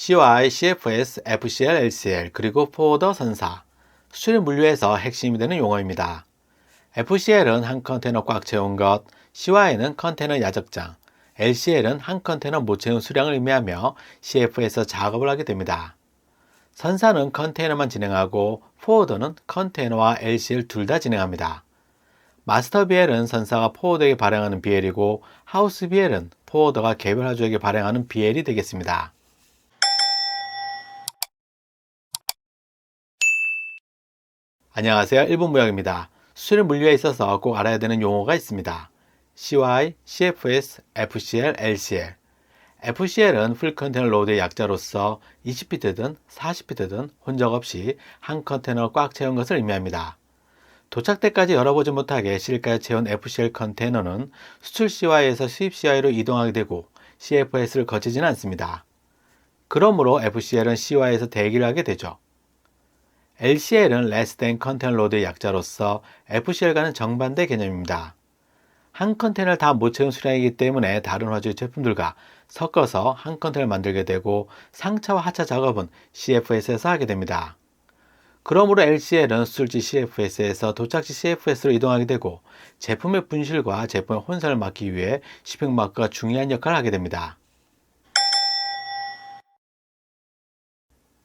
CY, CFS, FCL, LCL, 그리고 포워더 선사. 수출 물류에서 핵심이 되는 용어입니다. FCL은 한 컨테이너 꽉 채운 것, CY는 컨테이너 야적장, LCL은 한 컨테이너 못 채운 수량을 의미하며 CF에서 작업을 하게 됩니다. 선사는 컨테이너만 진행하고 포워더는 컨테이너와 LCL 둘 다 진행합니다. 마스터 BL은 선사가 포워더에게 발행하는 BL이고 하우스 BL은 포워더가 개별 하주에게 발행하는 BL이 되겠습니다. 안녕하세요. 1분 무역입니다. 수출 물류에 있어서 꼭 알아야 되는 용어가 있습니다. CY, CFS, FCL, LCL. FCL은 풀 컨테이너 로드의 약자로서 20피트든 40피트든 혼적 없이 한 컨테이너 꽉 채운 것을 의미합니다. 도착 때까지 열어보지 못하게 실가에 채운 FCL 컨테이너는 수출 CY에서 수입 CY로 이동하게 되고 CFS를 거치지는 않습니다. 그러므로 FCL은 CY에서 대기를 하게 되죠. LCL은 less than 컨테이너 로드의 약자로서 FCL과는 정반대 개념입니다. 한 컨테이너를 다 못 채운 수량이기 때문에 다른 화주의 제품들과 섞어서 한 컨테이너를 만들게 되고 상차와 하차 작업은 CFS에서 하게 됩니다. 그러므로 LCL은 수출지 CFS에서 도착지 CFS로 이동하게 되고 제품의 분실과 제품의 혼선을 막기 위해 shipping마크가 중요한 역할을 하게 됩니다.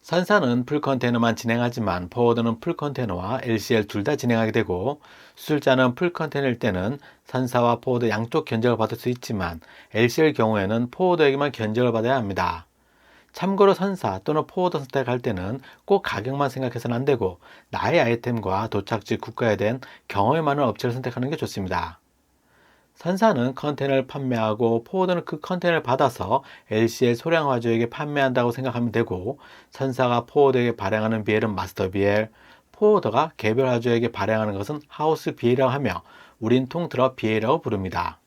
선사는 풀 컨테이너만 진행하지만 포워드는 풀 컨테이너와 LCL 둘 다 진행하게 되고 수출자는 풀 컨테이너일 때는 선사와 포워드 양쪽 견적을 받을 수 있지만 LCL 경우에는 포워드에게만 견적을 받아야 합니다. 참고로 선사 또는 포워드 선택할 때는 꼭 가격만 생각해서는 안 되고 나의 아이템과 도착지 국가에 대한 경험이 많은 업체를 선택하는 게 좋습니다. 선사는 컨테이너를 판매하고 포워드는 그 컨테이너를 받아서 LCL 소량 화주에게 판매한다고 생각하면 되고 선사가 포워드에게 발행하는 BL은 마스터 BL, 포워드가 개별 화주에게 발행하는 것은 하우스 BL이라고 하며 우린 통틀어 BL이라고 부릅니다.